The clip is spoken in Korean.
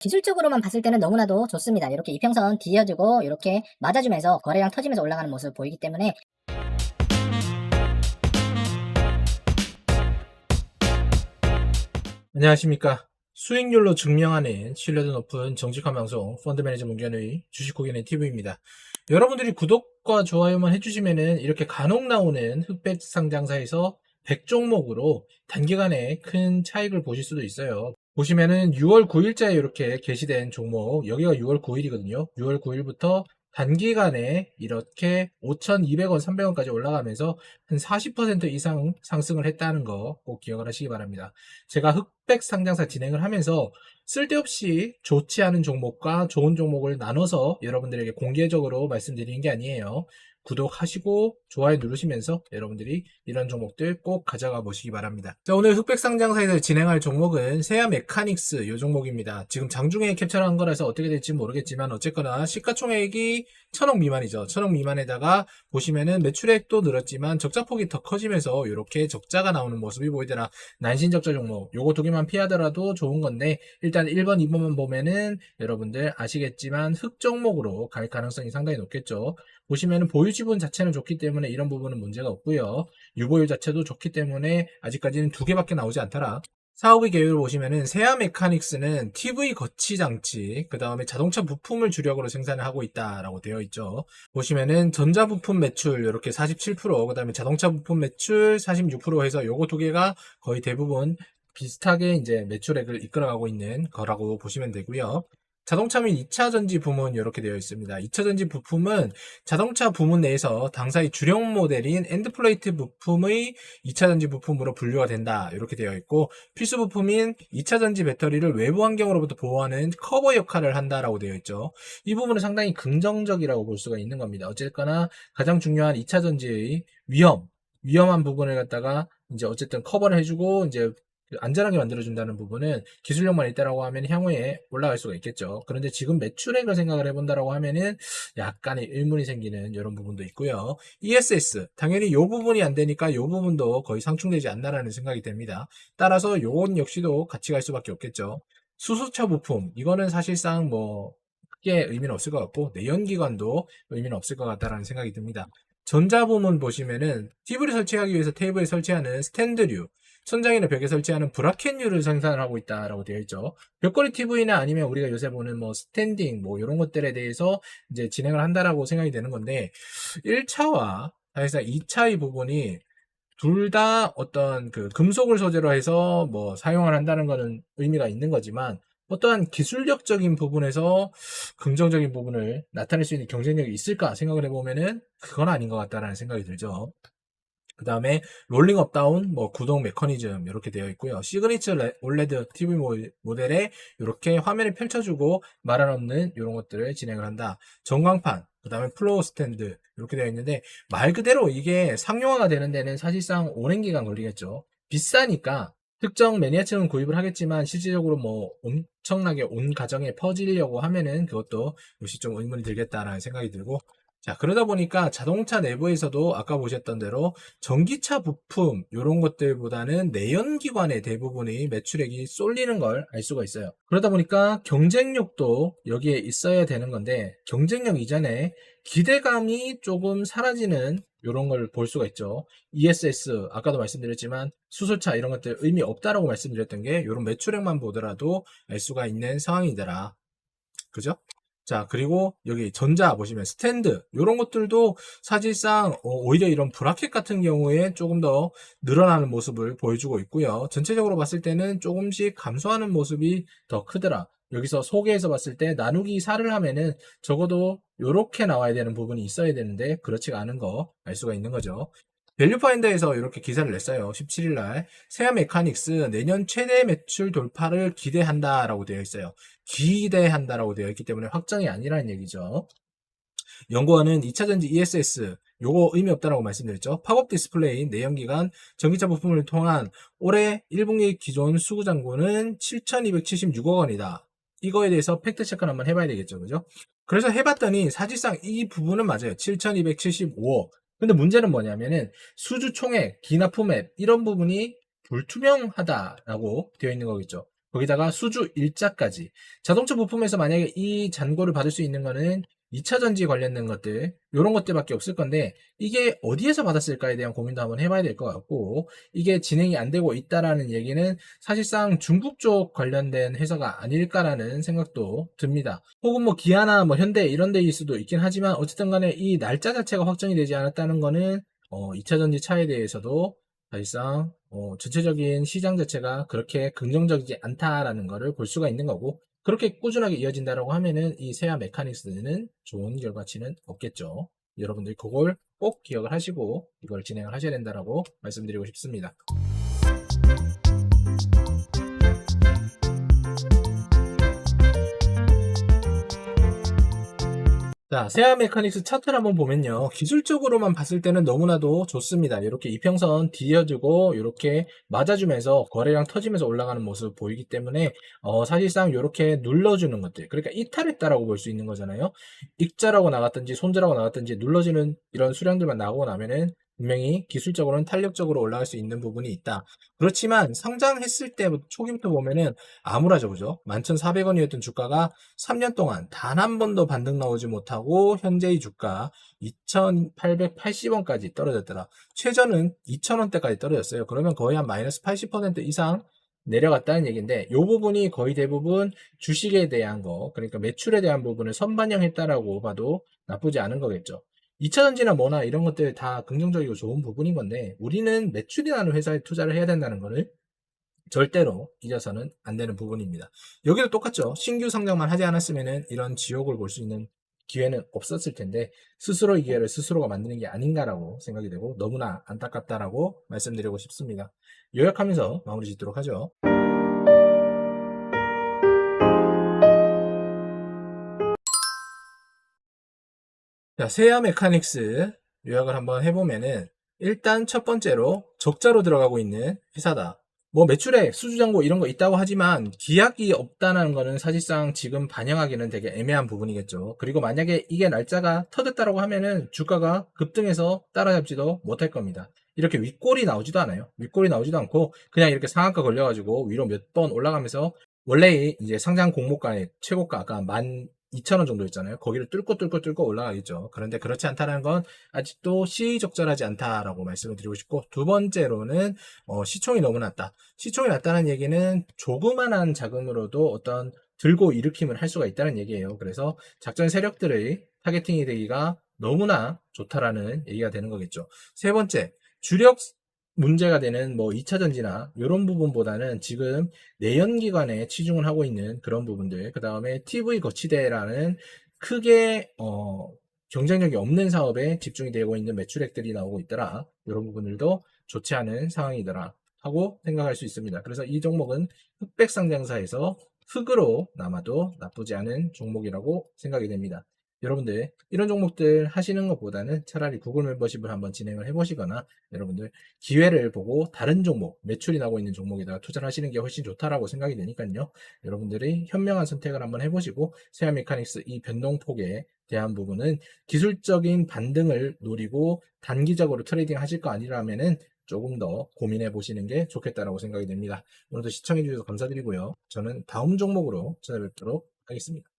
기술적으로만 봤을 때는 너무나도 좋습니다. 이렇게 이평선 뒤어지고 이렇게 맞아주면서 거래량 터지면서 올라가는 모습 보이기 때문에 안녕하십니까. 수익률로 증명하는 신뢰도 높은 정직한 방송 펀드 매니저 문견의 주식 고객의 TV입니다. 여러분들이 구독과 좋아요만 해주시면은 이렇게 간혹 나오는 흑백 상장사에서 100종목으로 단기간에 큰 차익을 보실 수도 있어요. 보시면은 6월 9일자에 이렇게 게시된 종목, 여기가 6월 9일이거든요. 6월 9일부터 단기간에 이렇게 5,200원, 300원까지 올라가면서 한 40% 이상 상승을 했다는 거 꼭 기억을 하시기 바랍니다. 제가 흑백 상장사 진행을 하면서 쓸데없이 좋지 않은 종목과 좋은 종목을 나눠서 여러분들에게 공개적으로 말씀드리는 게 아니에요. 구독하시고 좋아요 누르시면서 여러분들이 이런 종목들 꼭 가져가 보시기 바랍니다. 자, 오늘 흑백상장사에서 진행할 종목은 세아 메카닉스 이 종목입니다. 지금 장중에 캡처한 거라서 어떻게 될지 모르겠지만 어쨌거나 시가총액이 천억 미만이죠. 천억 미만에다가 보시면은 매출액도 늘었지만 적자폭이 더 커지면서 이렇게 적자가 나오는 모습이 보이더라. 난신적자 종목 요거 두 개만 피하더라도 좋은 건데 일단 1번, 2번만 보면은 여러분들 아시겠지만 흑 종목으로 갈 가능성이 상당히 높겠죠. 보시면은 보유 지분 자체는 좋기 때문에 이런 부분은 문제가 없고요. 유보율 자체도 좋기 때문에 아직까지는 두 개밖에 나오지 않더라. 사업의 계획을 보시면은 세아 메카닉스는 TV 거치 장치, 그 다음에 자동차 부품을 주력으로 생산을 하고 있다라고 되어 있죠. 보시면은 전자 부품 매출 이렇게 47%, 그 다음에 자동차 부품 매출 46% 해서 요거 두 개가 거의 대부분 비슷하게 이제 매출액을 이끌어가고 있는 거라고 보시면 되고요. 자동차 및 2차 전지 부문 이렇게 되어 있습니다. 2차 전지 부품은 자동차 부문 내에서 당사의 주력 모델인 엔드플레이트 부품의 2차 전지 부품으로 분류가 된다. 이렇게 되어 있고 필수 부품인 2차 전지 배터리를 외부 환경으로부터 보호하는 커버 역할을 한다라고 되어 있죠. 이 부분은 상당히 긍정적이라고 볼 수가 있는 겁니다. 어쨌거나 가장 중요한 2차 전지의 위험, 위험한 부분을 갖다가 이제 어쨌든 커버를 해주고 이제 그 안전하게 만들어준다는 부분은 기술력만 있다라고 하면 향후에 올라갈 수가 있겠죠. 그런데 지금 매출액을 생각을 해본다라고 하면은 약간의 의문이 생기는 이런 부분도 있고요. ESS 당연히 이 부분이 안 되니까 이 부분도 거의 상충되지 않나라는 생각이 됩니다. 따라서 요건 역시도 같이 갈 수밖에 없겠죠. 수소차 부품 이거는 사실상 뭐 크게 의미는 없을 것 같고 내연기관도 의미는 없을 것 같다라는 생각이 듭니다. 전자 부문 보시면은 TV를 설치하기 위해서 테이블에 설치하는 스탠드류 천장이나 벽에 설치하는 브라켓류를 생산을 하고 있다라고 되어 있죠. 벽걸이 TV나 아니면 우리가 요새 보는 뭐 스탠딩 뭐 이런 것들에 대해서 이제 진행을 한다라고 생각이 되는 건데 1차와 사실상 2차의 부분이 둘 다 어떤 그 금속을 소재로 해서 뭐 사용을 한다는 거는 의미가 있는 거지만 어떠한 기술력적인 부분에서 긍정적인 부분을 나타낼 수 있는 경쟁력이 있을까 생각을 해보면은 그건 아닌 것 같다라는 생각이 들죠. 그 다음에 롤링 업 다운, 뭐 구동 메커니즘 이렇게 되어 있고요. 시그니처 레- 올레드 TV 모- 모델에 이렇게 화면을 펼쳐주고 말아놓는 이런 것들을 진행을 한다. 전광판, 그 다음에 플로우 스탠드 이렇게 되어 있는데 말 그대로 이게 상용화가 되는 데는 사실상 오랜 기간 걸리겠죠. 비싸니까 특정 매니아층은 구입을 하겠지만 실질적으로 뭐 엄청나게 온 가정에 퍼지려고 하면은 그것도 역시 좀 의문이 들겠다라는 생각이 들고 자, 그러다 보니까 자동차 내부에서도 아까 보셨던 대로 전기차 부품 이런 것들보다는 내연기관의 대부분의 매출액이 쏠리는 걸 알 수가 있어요. 그러다 보니까 경쟁력도 여기에 있어야 되는 건데 경쟁력 이전에 기대감이 조금 사라지는 이런 걸 볼 수가 있죠. ESS 아까도 말씀드렸지만 수소차 이런 것들 의미 없다라고 말씀드렸던 게 이런 매출액만 보더라도 알 수가 있는 상황이더라. 그죠? 자, 그리고 여기 전자 보시면 스탠드, 이런 것들도 사실상 어, 오히려 이런 브라켓 같은 경우에 조금 더 늘어나는 모습을 보여주고 있고요. 전체적으로 봤을 때는 조금씩 감소하는 모습이 더 크더라. 여기서 소개해서 봤을 때 나누기 4를 하면은 적어도 이렇게 나와야 되는 부분이 있어야 되는데 그렇지가 않은 거 알 수가 있는 거죠. 밸류파인더에서 이렇게 기사를 냈어요. 17일 날 세아 메카닉스 내년 최대 매출 돌파를 기대한다라고 되어 있어요. 기대한다라고 되어 있기 때문에 확정이 아니라는 얘기죠. 연구원은 2차전지 ESS 요거 의미 없다라고 말씀드렸죠. 팝업 디스플레이 내연기관 전기차 부품을 통한 올해 1분기 기존 수구 잔고는 7,276억 원이다. 이거에 대해서 팩트 체크를 한번 해봐야 되겠죠. 그죠? 그래서 해봤더니 사실상 이 부분은 맞아요. 7,275억. 근데 문제는 뭐냐면은 수주 총액, 기납 품액 이런 부분이 불투명하다라고 되어 있는 거겠죠. 거기다가 수주 일자까지. 자동차 부품에서 만약에 이 잔고를 받을 수 있는 거는 2차 전지 관련된 것들, 요런 것들밖에 없을 건데, 이게 어디에서 받았을까에 대한 고민도 한번 해봐야 될 것 같고, 이게 진행이 안 되고 있다라는 얘기는 사실상 중국 쪽 관련된 회사가 아닐까라는 생각도 듭니다. 혹은 뭐 기아나 뭐 현대 이런 데일 수도 있긴 하지만, 어쨌든 간에 이 날짜 자체가 확정이 되지 않았다는 거는, 어, 2차 전지 차에 대해서도 사실상 어, 전체적인 시장 자체가 그렇게 긍정적이지 않다라는 것을 볼 수가 있는 거고 그렇게 꾸준하게 이어진다라고 하면은 이 세아 메카닉스는 좋은 결과치는 없겠죠. 여러분들이 그걸 꼭 기억을 하시고 이걸 진행을 하셔야 된다라고 말씀드리고 싶습니다. 자, 세아 메카닉스 차트를 한번 보면요. 기술적으로만 봤을 때는 너무나도 좋습니다. 이렇게 이평선 뒤어주고 이렇게 맞아주면서 거래량 터지면서 올라가는 모습 보이기 때문에 어, 사실상 이렇게 눌러주는 것들 그러니까 이탈했다라고 볼 수 있는 거잖아요. 익자라고 나갔든지 손자라고 나갔든지 눌러주는 이런 수량들만 나오고 나면은 분명히 기술적으로는 탄력적으로 올라갈 수 있는 부분이 있다. 그렇지만 상장했을 때 초기부터 보면은 암울하죠, 그죠? 11,400원이었던 주가가 3년 동안 단 한 번도 반등 나오지 못하고 현재의 주가 2,880원까지 떨어졌더라. 최저는 2,000원대까지 떨어졌어요. 그러면 거의 한 마이너스 80% 이상 내려갔다는 얘기인데 이 부분이 거의 대부분 주식에 대한 거 그러니까 매출에 대한 부분을 선반영했다라고 봐도 나쁘지 않은 거겠죠. 2차 전지나 뭐나 이런 것들 다 긍정적이고 좋은 부분인 건데 우리는 매출이 나는 회사에 투자를 해야 된다는 거를 절대로 잊어서는 안 되는 부분입니다. 여기도 똑같죠. 신규 상장만 하지 않았으면 이런 지옥을 볼 수 있는 기회는 없었을 텐데 스스로 이 기회를 스스로가 만드는 게 아닌가라고 생각이 되고 너무나 안타깝다라고 말씀드리고 싶습니다. 요약하면서 마무리 짓도록 하죠. 자, 세아 메카닉스 요약을 한번 해보면은 일단 첫 번째로 적자로 들어가고 있는 회사다. 뭐 매출액, 수주잔고 이런 거 있다고 하지만 기약이 없다는 거는 사실상 지금 반영하기는 되게 애매한 부분이겠죠. 그리고 만약에 이게 날짜가 터졌다라고 하면은 주가가 급등해서 따라잡지도 못할 겁니다. 이렇게 윗골이 나오지도 않아요. 윗골이 나오지도 않고 그냥 이렇게 상한가 걸려가지고 위로 몇 번 올라가면서 원래 이제 상장 공모가의 최고가 아까 12,000원 정도 있잖아요. 거기를 뚫고 뚫고 뚫고 올라가 겠죠. 그런데 그렇지 않다는 건 아직도 시의적절하지 않다라고 말씀을 드리고 싶고 두 번째로는 어, 시총이 너무 낮다. 시총이 낮다는 얘기는 조그만한 자금으로도 어떤 들고 일으킴을 할 수가 있다는 얘기예요. 그래서 작전 세력들의 타겟팅이 되기가 너무나 좋다라는 얘기가 되는 거겠죠. 세 번째, 주력 문제가 되는 뭐 2차 전지나 이런 부분보다는 지금 내연기관에 치중을 하고 있는 그런 부분들, 그 다음에 TV 거치대라는 크게 어, 경쟁력이 없는 사업에 집중이 되고 있는 매출액들이 나오고 있더라. 이런 부분들도 좋지 않은 상황이더라 하고 생각할 수 있습니다. 그래서 이 종목은 흑백 상장사에서 흑으로 남아도 나쁘지 않은 종목이라고 생각이 됩니다. 여러분들 이런 종목들 하시는 것보다는 차라리 구글 멤버십을 한번 진행을 해보시거나 여러분들 기회를 보고 다른 종목 매출이 나고 있는 종목에다가 투자를 하시는 게 훨씬 좋다라고 생각이 되니까요 여러분들이 현명한 선택을 한번 해보시고 세아 메카닉스 이 변동폭에 대한 부분은 기술적인 반등을 노리고 단기적으로 트레이딩 하실 거 아니라면은 조금 더 고민해 보시는 게 좋겠다라고 생각이 됩니다. 오늘도 시청해 주셔서 감사드리고요. 저는 다음 종목으로 찾아뵙도록 하겠습니다.